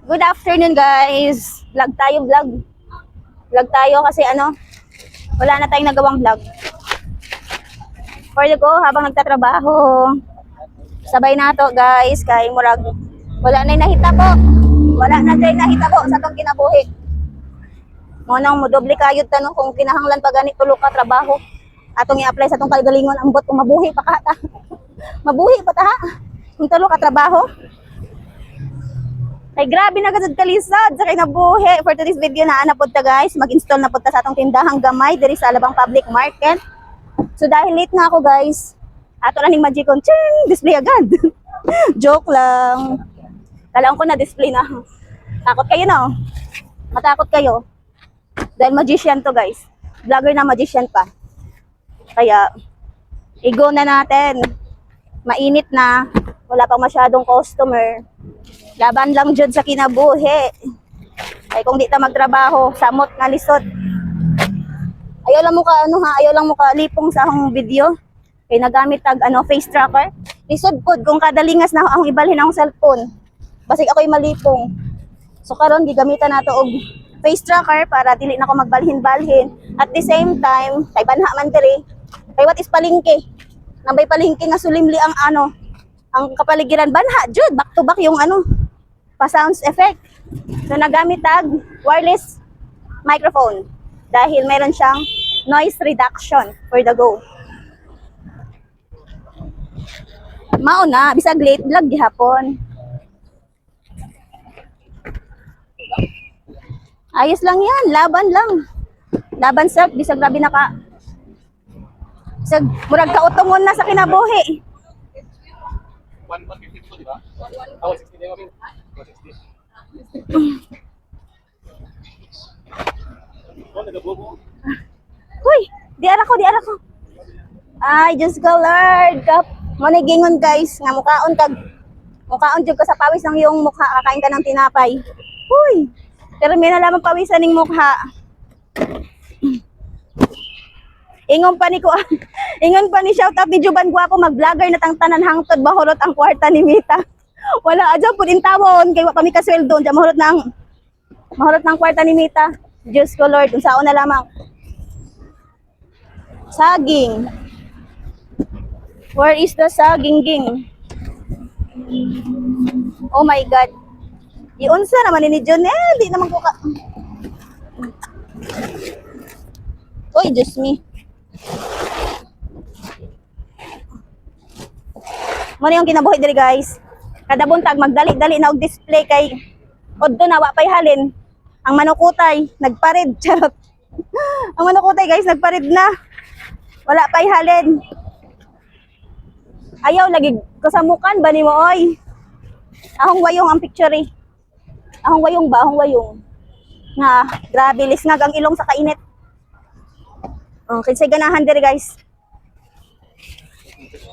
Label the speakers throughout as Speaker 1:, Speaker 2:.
Speaker 1: Good afternoon guys. Vlog tayo, vlog. Vlog tayo kasi ano, wala na tayong nagawang vlog. For the go, habang nagtatrabaho. Sabay na to guys, kay murag. Wala na yung nahita po. Wala na tayo nahita po sa itong kinabuhi. Mo nang mo doble kayod tanong kung kinahanglan pa ganit tulo ka trabaho. Atong i-apply sa itong kagalingon ang bot mabuhi pa ka ta. mabuhi pa ta ha. Kung tulo ka trabaho. Ay, grabe na kasad kalisad sa kinabuhi. For today's video na na ta guys, mag-install na po ta sa atong tindahang gamay diri sa Alabang Public Market. So dahil late na ako guys, ato na ning Magicon, ching, display agad. Joke lang. Kalaon ko na display na. Takot kayo no? Matakot kayo. Dahil magician to guys. Vlogger na magician pa. Kaya, i-go na natin. Mainit na. Wala pang masyadong customer. Laban lang jud sa kinabuhi. Ay kung di ta magtrabaho, samot nga lisod. Ayaw lang mo ka ano ha, ayaw lang mo ka lipong sa akong video. Kay nagamit tag ano face tracker. Lisod pod kung kada lingas na akong ibalhin akong cellphone. Basig ako'y malipong. So karon gigamitan nato og face tracker para dili na ako magbalhin-balhin. At the same time, kay banha man diri. Kay what is palingki? Nambay palingki nga sulimli ang ano, ang kapaligiran banha jud back to back yung ano pa sounds effect. So nagamit tag wireless microphone dahil meron siyang noise reduction for the go. Mao na, bisag late vlog gihapon. Ayos lang yan, laban lang. Laban sir, bisag grabe na ka. Bisag, murag kautungon na sa kinabuhi.
Speaker 2: 150 po, di ba? Ah, 160 din kami. 160. Oh, nagabobo.
Speaker 1: Uy, di ara ko, di ara ko. Ay, Diyos ko, Lord. Kap, manigingon guys, nga mukhaon kag, mukhaon jud ka sa pawis ng iyong mukha, kakain ka ng tinapay. Uy, pero may nalaman pawisan ng mukha. Ingon pa ni ko, ingon pa ni shout out ni Juban Guapo, mag-vlogger na tang tanan hangtod bahurot ang kwarta ni Mita. Wala adyo pud intawon kay wa pa mi kasweldo, diyan mahurot ng mahurot ng kwarta ni Mita. Diyos ko Lord, unsaon na lamang. Saging. Where is the saging ging? Oh my God. Iunsa naman ni John eh, di naman ko ka. Uy, Diyos me. Muna yung kinabuhi diri guys. Kada buntag magdali-dali na og display kay Oddo na wa pay halin. Ang manukutay nagparid charot. Ang manukutay guys nagparid na. Wala pay halin. Ayaw lagi kasamukan ba ni mo oy? Ahong wayong ang picture eh. Ahong wayong ba? Ahong wayong. Nga, grabe, lisngag ang ilong sa kainit. Oh, kinsay ganahan diri guys.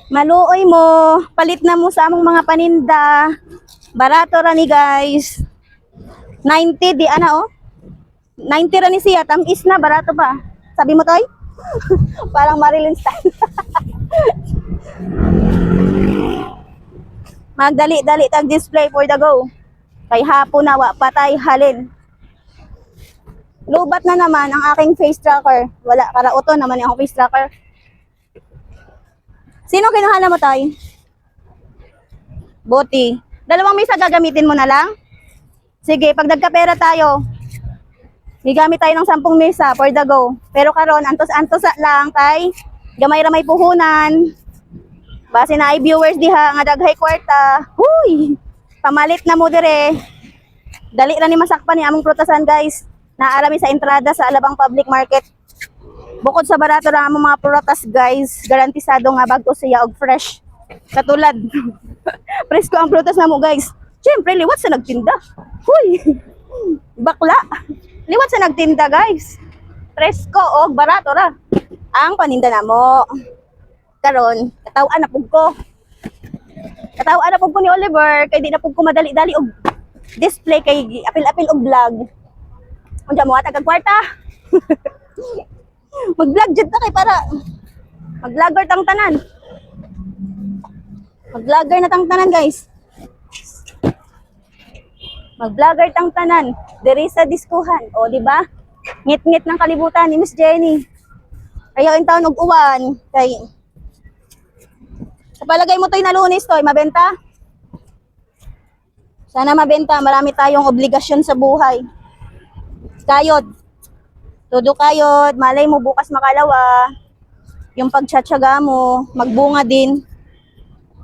Speaker 1: Maluoy mo, palit na mo sa among mga paninda. Barato ra ni guys. 90 di ana oh. 90 ra ni siya, tamis na, barato ba? Sabi mo toy? Parang Marilyn style. Magdali-dali tag display for the go. Kay hapon na wa patay halin. Lubat na naman ang aking face tracker. Wala, karauto naman yung face tracker. Sino kinuha mo tayo? Boti. Dalawang misa gagamitin mo na lang? Sige, pag nagkapera tayo, gigamit tayo ng 10 mesa for the go. Pero karon antos-antos lang kay gamay ra may puhunan. Base na ay viewers diha nga daghay kwarta. Huy! Pamalit na mo dire. Dali ra ni masakpan ni among prutasan guys. Naarami sa entrada sa Alabang Public Market. Bukod sa barato ra among mga prutas guys, garantisado nga bago siya og fresh. Katulad presko ang prutas namo guys. Siyempre, liwat sa nagtinda. Huy! Bakla! Liwat sa nagtinda guys. Presko og barato ra. Ang paninda namo. Karon, katawan na pug ko. Katawan na pug ni Oliver kay di na pug ko madali-dali og display kay apil-apil og vlog. Unsa mo atag kwarta? Mag-vlog jud ta kay para mag-vlogger tang tanan. Mag-vlogger na tang tanan guys. Mag-vlogger tang tanan. Diri sa diskuhan. O, di ba? Ngit-ngit ng kalibutan ni Miss Jenny. Kayo in taon og uwan. Kay... Sa mo to'y nalunis to'y, mabenta? Sana mabenta. Marami tayong obligasyon sa buhay. Kayod. Todo kayod. Malay mo bukas makalawa. Yung pagtsatsaga mo, magbunga din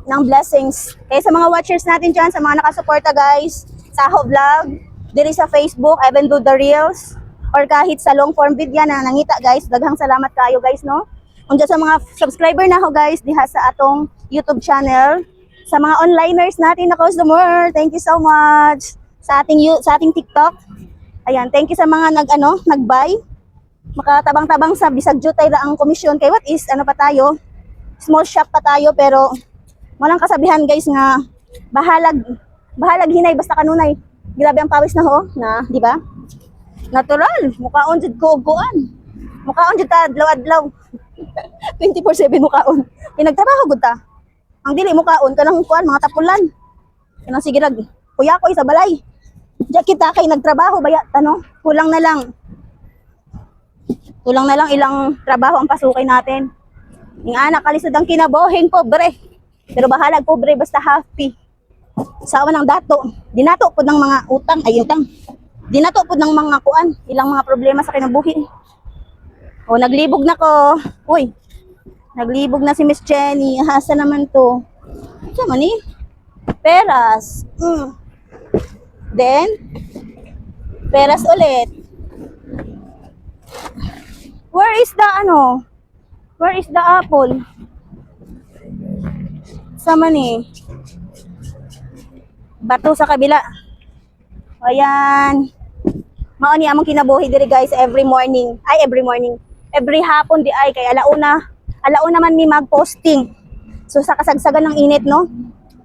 Speaker 1: ng blessings. Kaya sa mga watchers natin dyan, sa mga nakasuporta guys, sa Ho Vlog, diri sa Facebook, even do the Reels, or kahit sa long form video na nangita guys, daghang salamat kayo guys, no? Kung sa mga subscriber na ho guys, diha sa atong YouTube channel, sa mga onliners natin na customer, thank you so much. Sa ating, sa ating TikTok, ayan, thank you sa mga nag, ano, nag-buy. Makatabang-tabang sa bisag jutay ra ang komisyon. Kay what is, ano pa tayo, small shop pa tayo, pero walang kasabihan guys nga bahalag bahalag hinay basta kanunay. Grabe ang pawis na ho na di ba? Natural. Mukaon jud ko kuan mukaon jud ta adlaw-adlaw 24/7 mukaon pinagtrabaho gud ta. Ang dili mukaon kanang kuan mga tapulan. Kanang sige lag kuya ko sa balay Diya kita kay nagtrabaho baya ano kulang na lang kulang na lang ilang trabaho ang pasukay natin yung anak kalisod ang kinabohing pobre pero bahalag pobre basta happy. Sawa ng dato. Dinato po ng mga utang, ay utang. Dinato po ng mga kuan, ilang mga problema sa kinabuhi. O, naglibog na ko. Uy, naglibog na si Miss Jenny. Hasa naman to. Sa man eh? Peras. Mm. Then, peras ulit. Where is the ano? Where is the apple? Sama ni. Bato sa kabila. Ayan. Mao ni among kinabuhi diri guys every morning. Ay every morning. Every hapon di ay kay alauna. Alauna man mi mag-posting. So sa kasagsagan ng init no.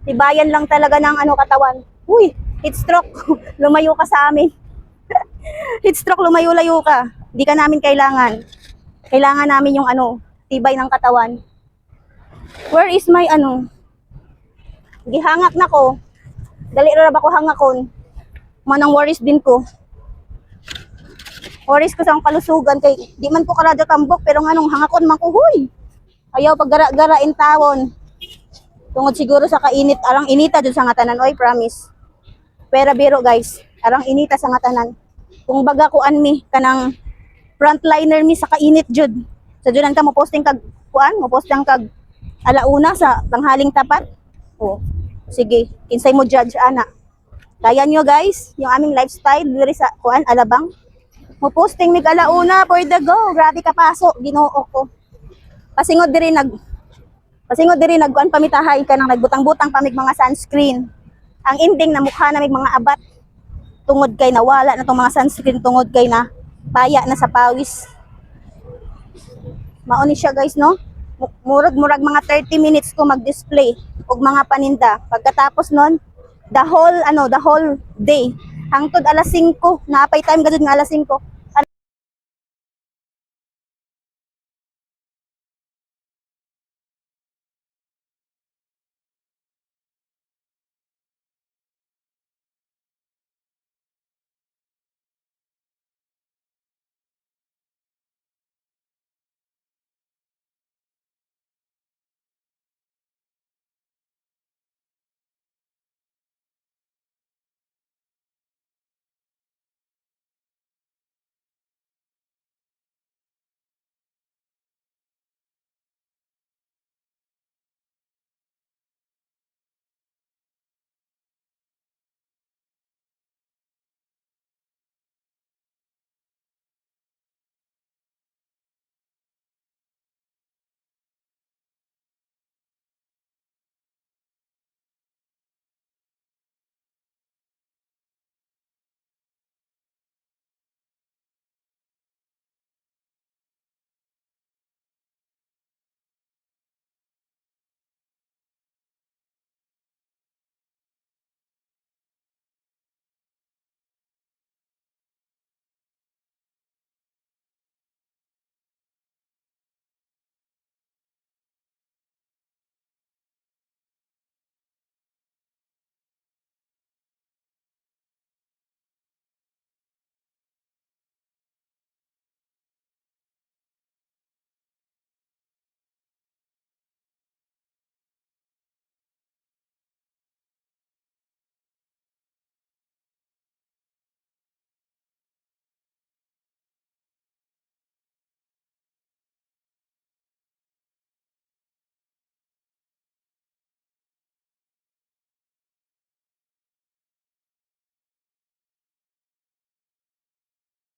Speaker 1: Tibayan lang talaga ng ano katawan. Uy, heat stroke. lumayo ka sa amin. heat stroke lumayo-layo ka. Hindi ka namin kailangan. Kailangan namin yung ano, tibay ng katawan. Where is my ano? gihangak na ko. Dali ra ba ko hangakon? Manang worries din ko. Worries ko sa kalusugan kay di man ko karado tambok pero nganong hangakon man ko. Ayaw paggara-gara in tawon. Tungod siguro sa kainit arang inita jud sa nga tanan oy promise. Pero biro guys, arang inita sa nga tanan. Kung baga kuan mi kanang frontliner mi sa kainit jud. Sa judan ka mo posting kag kuan, mo posting kag alauna sa tanghaling tapat. Oh. Sige, kinsay mo judge ana. Kaya nyo guys, yung aming lifestyle diri sa kuan Alabang. Mo posting mig alauna for the go. Grabe ka paso, Ginoo ko. Pasingod diri nag Pasingod diri nagkuan pamitahay ka nang nagbutang-butang pamig mga sunscreen. Ang ending na mukha na mig mga abat tungod kay nawala na tong mga sunscreen tungod kay na paya na sa pawis. Mauni siya guys no. Mu- Murag murag mga 30 minutes ko mag-display og mga paninda. Pagkatapos nun, the whole ano, the whole day hangtod alas 5, naapay time gadud nga alas 5.